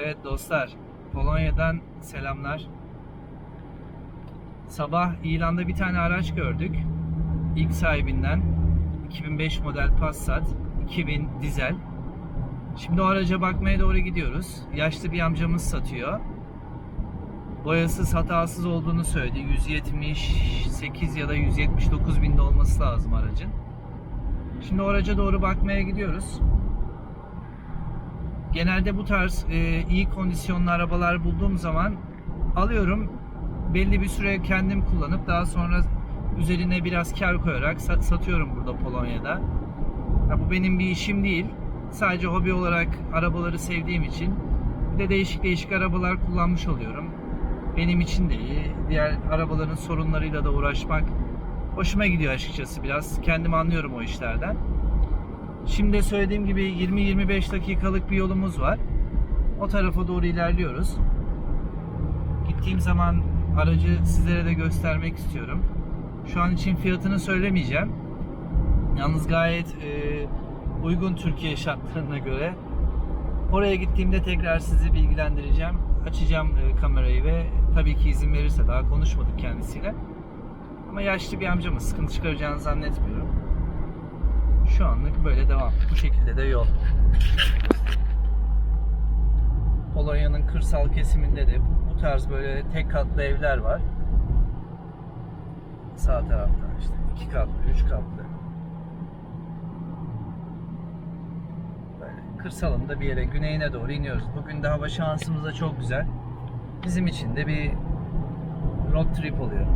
Evet dostlar, Polonya'dan selamlar. Sabah ilanda bir tane araç gördük. İlk sahibinden 2005 model Passat, 2000 dizel. Şimdi o araca bakmaya doğru gidiyoruz. Yaşlı bir amcamız satıyor. Boyasız, hatasız olduğunu söyledi. 178 ya da 179 binde olması lazım aracın. Şimdi o araca doğru bakmaya gidiyoruz. Genelde bu tarz e, iyi kondisyonlu arabalar bulduğum zaman alıyorum. Belli bir süre kendim kullanıp daha sonra üzerine biraz kar koyarak sat- satıyorum burada Polonya'da. Ya bu benim bir işim değil. Sadece hobi olarak arabaları sevdiğim için bir de değişik değişik arabalar kullanmış oluyorum. Benim için de iyi. Diğer arabaların sorunlarıyla da uğraşmak hoşuma gidiyor açıkçası biraz. Kendimi anlıyorum o işlerden. Şimdi söylediğim gibi 20-25 dakikalık bir yolumuz var. O tarafa doğru ilerliyoruz. Gittiğim zaman aracı sizlere de göstermek istiyorum. Şu an için fiyatını söylemeyeceğim. Yalnız gayet e, uygun Türkiye şartlarına göre. Oraya gittiğimde tekrar sizi bilgilendireceğim. Açacağım e, kamerayı ve tabii ki izin verirse daha konuşmadık kendisiyle. Ama yaşlı bir amcamız sıkıntı çıkaracağını zannetmiyorum. Şu anlık böyle devam. Bu şekilde de yol. Polonya'nın kırsal kesiminde de bu tarz böyle tek katlı evler var. Sağ tarafta işte iki katlı, üç katlı. Böyle kırsalında bir yere güneyine doğru iniyoruz. Bugün de hava şansımız da çok güzel. Bizim için de bir road trip oluyor.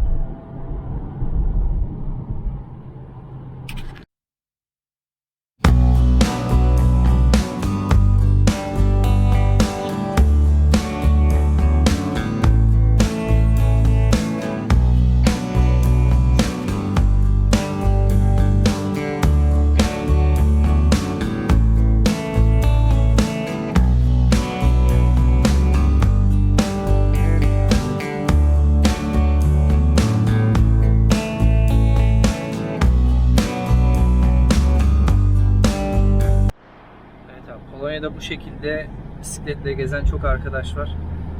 Polonya'da bu şekilde bisikletle gezen çok arkadaş var.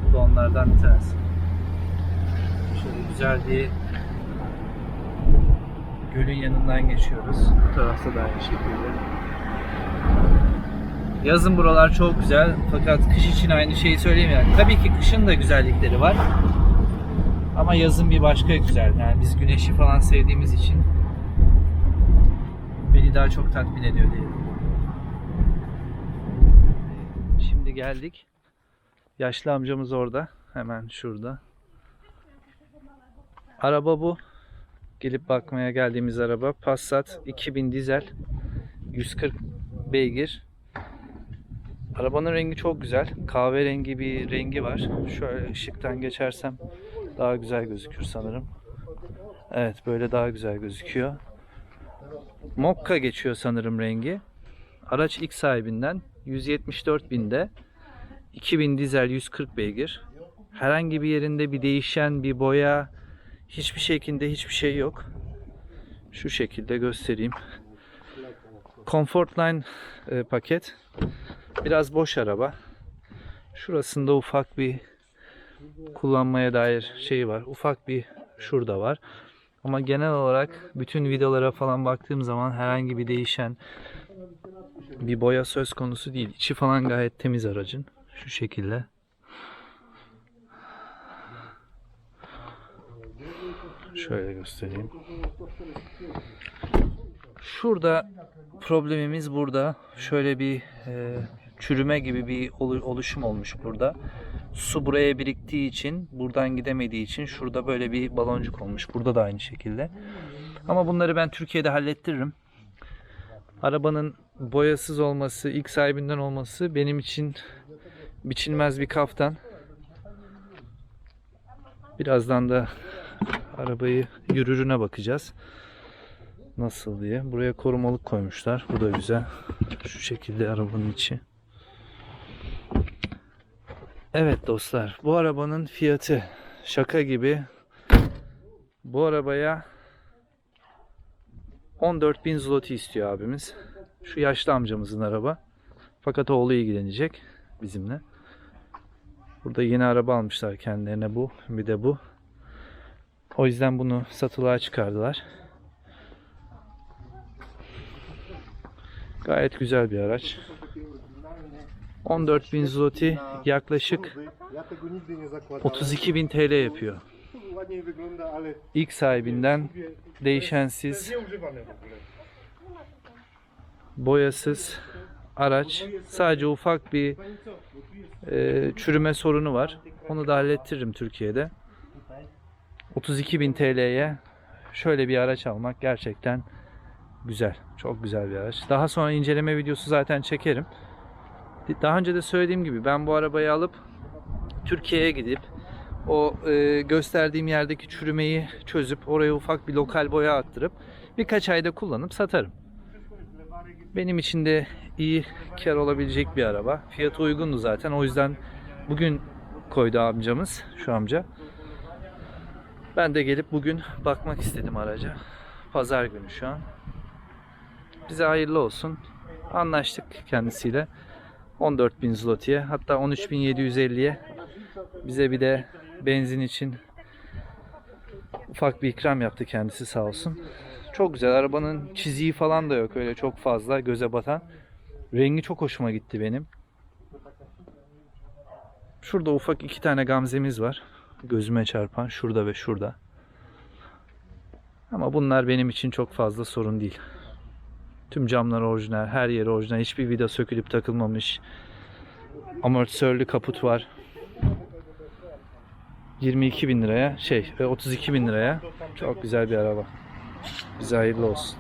Bu da onlardan bir tanesi. Şöyle güzel bir gölün yanından geçiyoruz. Bu tarafta da aynı şekilde. Yazın buralar çok güzel fakat kış için aynı şeyi söyleyeyim yani. Tabii ki kışın da güzellikleri var. Ama yazın bir başka güzel. Yani biz güneşi falan sevdiğimiz için beni daha çok tatmin ediyor diyelim. Geldik. Yaşlı amcamız orada. Hemen şurada. Araba bu. Gelip bakmaya geldiğimiz araba. Passat 2000 dizel. 140 beygir. Arabanın rengi çok güzel. Kahverengi bir rengi var. Şöyle ışıktan geçersem daha güzel gözükür sanırım. Evet böyle daha güzel gözüküyor. Mokka geçiyor sanırım rengi. Araç ilk sahibinden 174 binde 2000 dizel 140 beygir. Herhangi bir yerinde bir değişen bir boya hiçbir şekilde hiçbir şey yok. Şu şekilde göstereyim. Comfortline e, paket. Biraz boş araba. Şurasında ufak bir kullanmaya dair şey var. Ufak bir şurada var. Ama genel olarak bütün videolara falan baktığım zaman herhangi bir değişen bir boya söz konusu değil. İçi falan gayet temiz aracın. Şu şekilde. Şöyle göstereyim. Şurada problemimiz burada. Şöyle bir e, çürüme gibi bir olu- oluşum olmuş burada. Su buraya biriktiği için, buradan gidemediği için şurada böyle bir baloncuk olmuş. Burada da aynı şekilde. Ama bunları ben Türkiye'de hallettiririm. Arabanın boyasız olması, ilk sahibinden olması benim için biçilmez bir kaftan. Birazdan da arabayı yürürüne bakacağız. Nasıl diye. Buraya korumalık koymuşlar. Bu da güzel. Şu şekilde arabanın içi. Evet dostlar. Bu arabanın fiyatı şaka gibi. Bu arabaya 14.000 zloty istiyor abimiz. Şu yaşlı amcamızın araba. Fakat oğlu ilgilenecek bizimle. Burada yeni araba almışlar kendilerine bu. Bir de bu. O yüzden bunu satılığa çıkardılar. Gayet güzel bir araç. 14.000 zloty yaklaşık Ja tego nigdy nie zakładałem. 32.000 TL yapıyor. İlk sahibinden değişensiz. Boyasız araç. Sadece ufak bir e, çürüme sorunu var. Onu da hallettiririm Türkiye'de. 32.000 TL'ye şöyle bir araç almak gerçekten güzel. Çok güzel bir araç. Daha sonra inceleme videosu zaten çekerim. Daha önce de söylediğim gibi ben bu arabayı alıp Türkiye'ye gidip o e, gösterdiğim yerdeki çürümeyi çözüp oraya ufak bir lokal boya attırıp birkaç ayda kullanıp satarım. Benim için de iyi kar olabilecek bir araba. Fiyatı uygundu zaten. O yüzden bugün koydu amcamız, şu amca. Ben de gelip bugün bakmak istedim araca. Pazar günü şu an. Bize hayırlı olsun. Anlaştık kendisiyle. 14.000 zloty'ye hatta 13.750'ye bize bir de benzin için ufak bir ikram yaptı kendisi sağ olsun. Çok güzel. Arabanın çiziği falan da yok öyle çok fazla göze batan. Rengi çok hoşuma gitti benim. Şurada ufak iki tane gamzemiz var. Gözüme çarpan şurada ve şurada. Ama bunlar benim için çok fazla sorun değil. Tüm camlar orijinal, her yeri orijinal. Hiçbir vida sökülüp takılmamış. Amortisörlü kaput var. 22 bin liraya, şey 32 bin liraya çok güzel bir araba. Bize hayırlı olsun.